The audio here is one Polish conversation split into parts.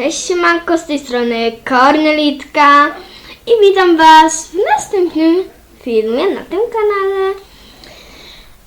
Cześć siemanko, z tej strony Kornelitka i witam Was w następnym filmie na tym kanale.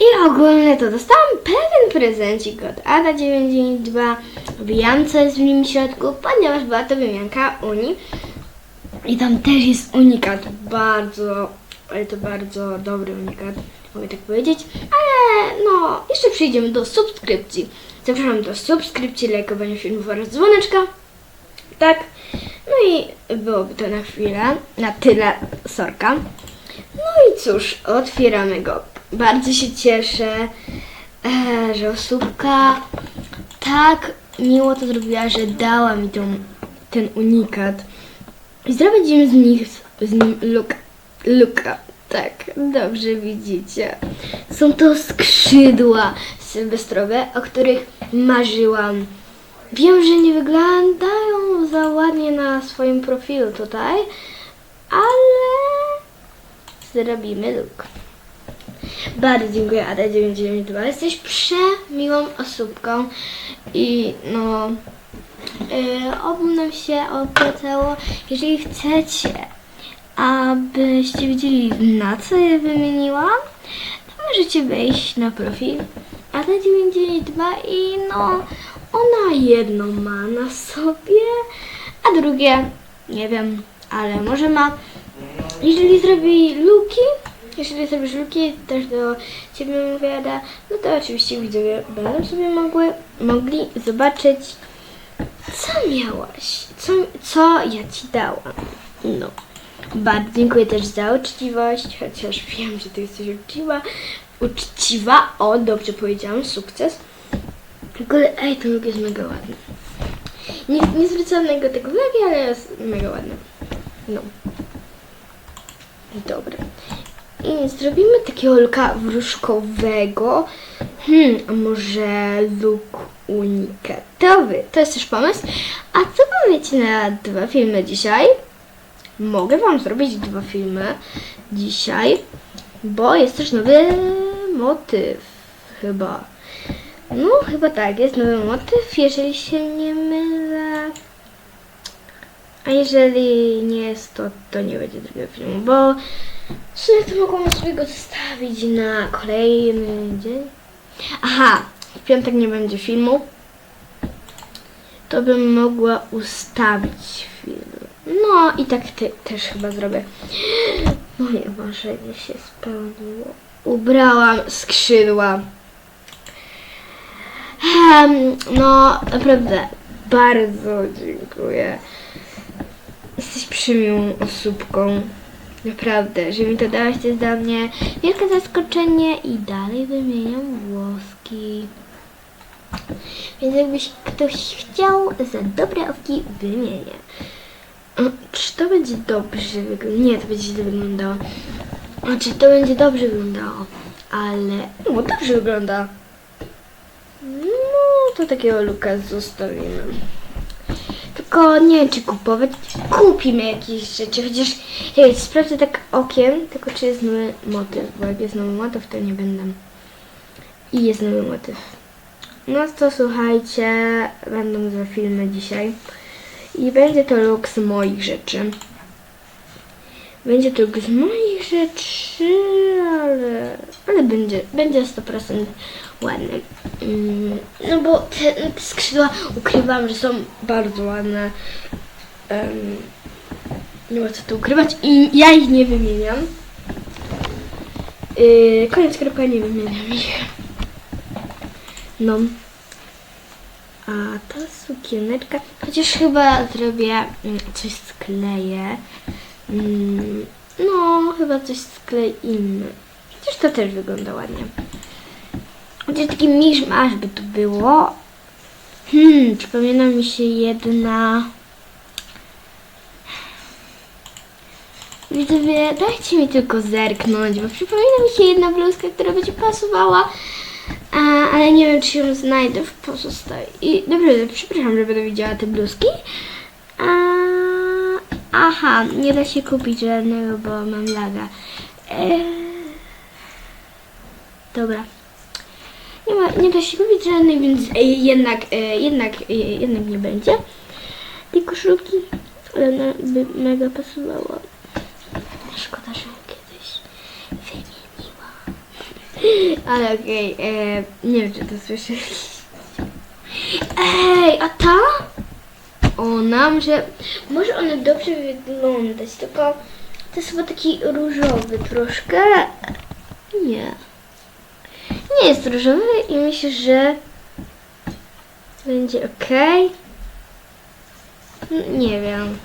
I ogólnie to dostałam pewien prezencik od Ada992 Wyjamca jest w nim w środku, ponieważ była to wymianka Unii. I tam też jest unikat, bardzo, ale to bardzo dobry unikat, mogę tak powiedzieć. Ale no, jeszcze przejdziemy do subskrypcji. Zapraszam do subskrypcji, lajkowania filmów oraz dzwoneczka. Tak. No i byłoby to na chwilę, na tyle sorka. No i cóż, otwieramy go. Bardzo się cieszę, e, że osóbka tak miło to zrobiła, że dała mi tą, ten unikat. I zrobić im z nich z nim luka. Luka. Tak, dobrze widzicie. Są to skrzydła sylwestrowe, o których marzyłam. Wiem, że nie wyglądają za ładnie na swoim profilu tutaj, ale zrobimy look. Bardzo dziękuję Ada992. Jesteś przemiłą osóbką i no yy, obu nam się opłacało. Jeżeli chcecie, abyście wiedzieli na co je wymieniłam, to możecie wejść na profil Ada992 i no ona jedno ma na sobie, a drugie nie wiem, ale może ma. Jeżeli zrobi luki, jeżeli zrobisz luki, też do ciebie mówię, no to oczywiście widzowie będą sobie mogły, mogli zobaczyć, co miałaś, co, co ja ci dałam. No. Bardzo dziękuję też za uczciwość, chociaż wiem, że ty jesteś uczciwa. Uczciwa, o, dobrze powiedziałam, sukces. Ogóle, ej, ten look jest mega ładny. Nie, nie zwracam na tego uwagi, ale jest mega ładny. No. Dobra. I zrobimy takiego looka wróżkowego. Hmm, a może look unikatowy. To jest też pomysł. A co powiecie na dwa filmy dzisiaj? Mogę Wam zrobić dwa filmy dzisiaj, bo jest też nowy motyw chyba. No, chyba tak, jest nowy motyw, jeżeli się nie mylę. A jeżeli nie jest, to, to nie będzie drugiego filmu, bo w sumie to mogłam sobie go zostawić na kolejny dzień. Aha, w piątek nie będzie filmu. To bym mogła ustawić film. No i tak ty, też chyba zrobię. Moje marzenie się spełniło. Ubrałam skrzydła. No, naprawdę bardzo dziękuję. Jesteś przymiłą osóbką. Naprawdę, że mi to dałaś, to jest dla mnie wielkie zaskoczenie i dalej wymieniam włoski. Więc jakbyś ktoś chciał za dobre owki, wymienię. Czy to będzie dobrze wyglądało? Nie, to będzie źle wyglądało. Czy to będzie dobrze wyglądało? Ale... No, dobrze wygląda. No, to takiego luka zostawimy. Tylko nie wiem, czy kupować. Kupimy jakieś rzeczy, chociaż hej, sprawdzę tak okiem, tylko czy jest nowy motyw, bo jak jest nowy motyw, to nie będę. I jest nowy motyw. No to słuchajcie, będą za filmy dzisiaj. I będzie to look z moich rzeczy. Będzie to z moich rzeczy, ale, ale będzie, będzie 100% ładny. Mm, No bo te, skrzydła ukrywam, że są bardzo ładne. Nie ma co tu ukrywać i ja ich nie wymieniam. Yy, koniec kropka, nie wymieniam ich. No. A ta sukieneczka, chociaż chyba zrobię mm, coś skleję. Mm, No, chyba coś skleimy. Chociaż to też wygląda ładnie. Chociaż taki miszmasz by tu było. Hmm, przypomina mi się jedna... Widzowie, dajcie mi tylko zerknąć, bo przypomina mi się jedna bluzka, która będzie pasowała, a, ale nie wiem, czy ją znajdę w pozostałej. I dobrze, przepraszam, że będę widziała te bluzki. A, aha, nie da się kupić żadnego, bo mam laga. Eee, dobra. Nie, ma, nie da się kupić żadnej, więc e, jednak, e, jednak, e, jednak nie będzie. tej koszulki, ale ona by mega pasowała. Szkoda, że kiedyś wymieniła. Ale okej, e, nie wiem czy to słyszeliście. Ej, a ta? Ona może, może ona dobrze wyglądać, tylko to jest chyba taki różowy troszkę. Nie. Nie jest różowy i myślę, że będzie ok. Nie wiem.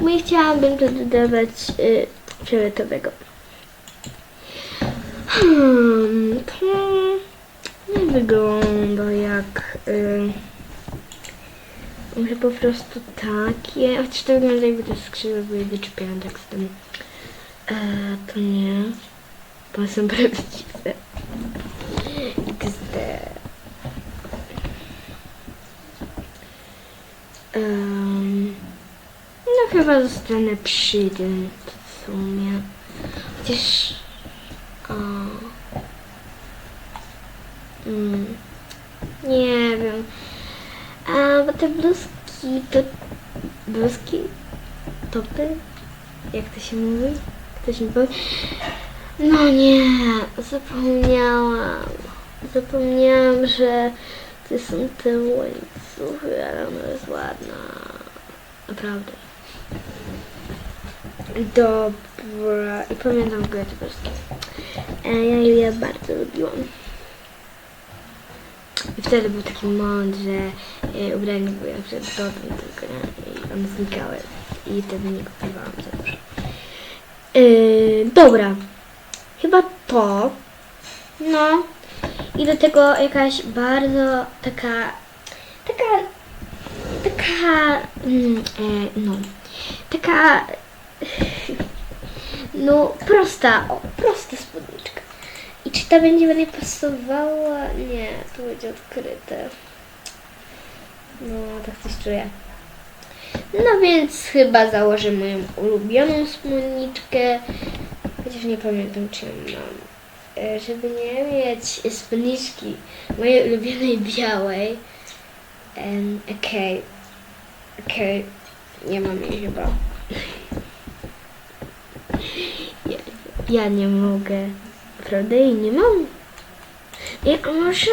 Bo ja chciałabym to dodawać y, fioletowego. Hmm, to nie wygląda jak... Y, może po prostu takie. Chociaż to wygląda jakby te skrzydła były wyczepione tak z tym. E, to nie. To są prawdziwe. XD. Em, no chyba zostanę przy tym w sumie. Chociaż... O, mm, nie wiem. Bo te bluzki to... Bluzki? Topy? Jak to się mówi? Ktoś mi powie? No nie, zapomniałam. Zapomniałam, że to są te łańcuchy, ale ona jest ładna. Naprawdę. Dobra. I pamiętam bluzki. E, Ja je bardzo lubiłam. I wtedy był taki moment, że e, ubrania były przed dodem tylko nie? i one znikały. I wtedy nie kupowałam za dużo. E, dobra. Chyba to. No. I do tego jakaś bardzo taka. Taka. Taka. Mm, e, no. Taka. No, prosta. O, prosta spódniczka. I czy ta będzie mnie pasowała? Nie, to będzie odkryte. No, tak coś czuję. No więc chyba założę moją ulubioną spódniczkę. Chociaż nie pamiętam, czy ją mam. E, Żeby nie mieć spódniczki mojej ulubionej białej. Em, Okej. Okej. Nie mam jej chyba. Ja, ja nie mogę. Prawda? I nie mam. A może?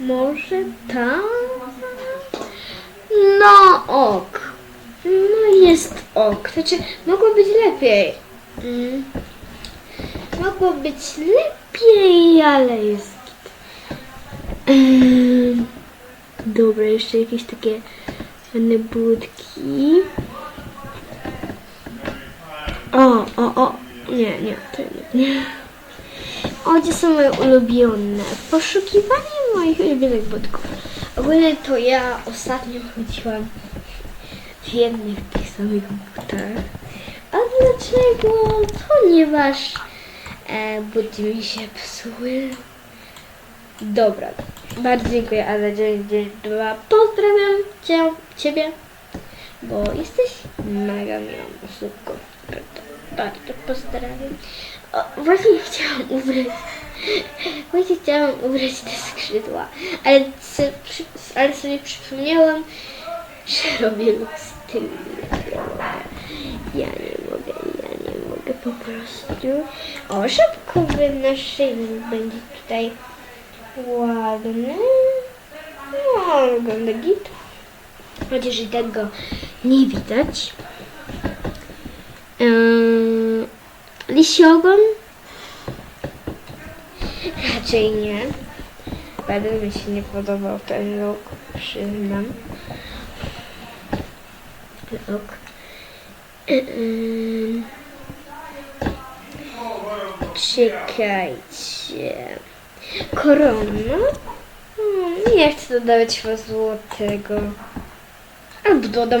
Może ta? No ok. No jest ok. Znaczy, mogło być lepiej. Mm. Mogło być lepiej, ale jest. git. Em, Dobra, jeszcze jakieś takie ładne budki. O, o, o. Nie, nie, to nie. nie. O, gdzie są moje ulubione? Poszukiwanie moich ulubionych budków. Ogólnie to ja ostatnio chodziłam w jednych tych samych butach. A dlaczego? Ponieważ e, buty mi się psuły. Dobra, bardzo dziękuję, ale 992. Pozdrawiam cię, ciebie, bo jesteś mega miłą osobką. Bardzo, bardzo pozdrawiam. O, właśnie chciałam ubrać, właśnie chciałam ubrać te skrzydła, ale, se, przy, ale sobie przypomniałam, że robię lub styl. Ja nie mogę, ja nie mogę po prostu. O, szapkowy naszyjnik będzie tutaj ładny. No, wygląda git. Chociaż i tak go nie widać. Yy, ogon? Raczej nie. Bardzo mi się nie podobał ten look, przyznam. Ok. Yy, czekajcie. Korona? Hmm, nie chcę dodawać chyba złotego. Albo dodam.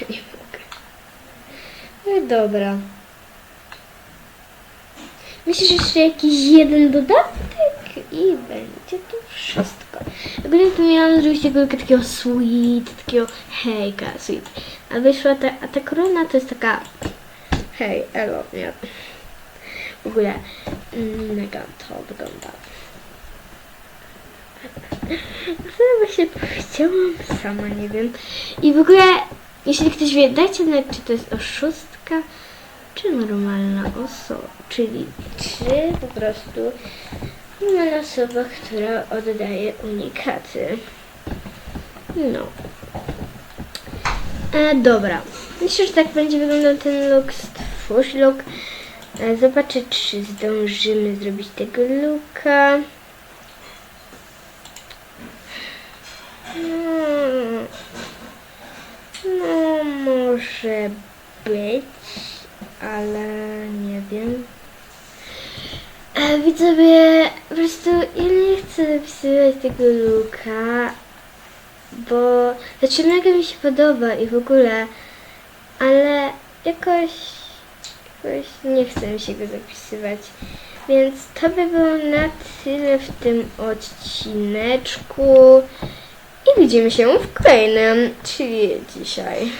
Ja nie mogę. No dobra. Myślę, że jeszcze jakiś jeden dodatek i będzie to wszystko. Ogólnie to miałam zrobić tego takiego sweet, takiego hejka, sweet. A wyszła ta, a ta korona to jest taka hej, elo, nie. W ogóle mm, mega to wygląda. Sama się powiedziałam, sama nie wiem. I w ogóle, jeśli ktoś wie, dajcie znać, czy to jest oszustka, czy normalna osoba. Czyli czy po prostu normalna osoba, która oddaje unikaty. No. E, dobra. Myślę, że tak będzie wyglądał ten look, stwórz look. E, zobaczę, czy zdążymy zrobić tego looka. No, no może być, ale nie wiem. E, widzowie, po prostu ja nie chcę zapisywać tego looka, bo znaczy mega mi się podoba i w ogóle, ale jakoś, jakoś nie chcę mi się go zapisywać. Więc to by było na tyle w tym odcineczku. I widzimy się w kolejnym, czyli dzisiaj.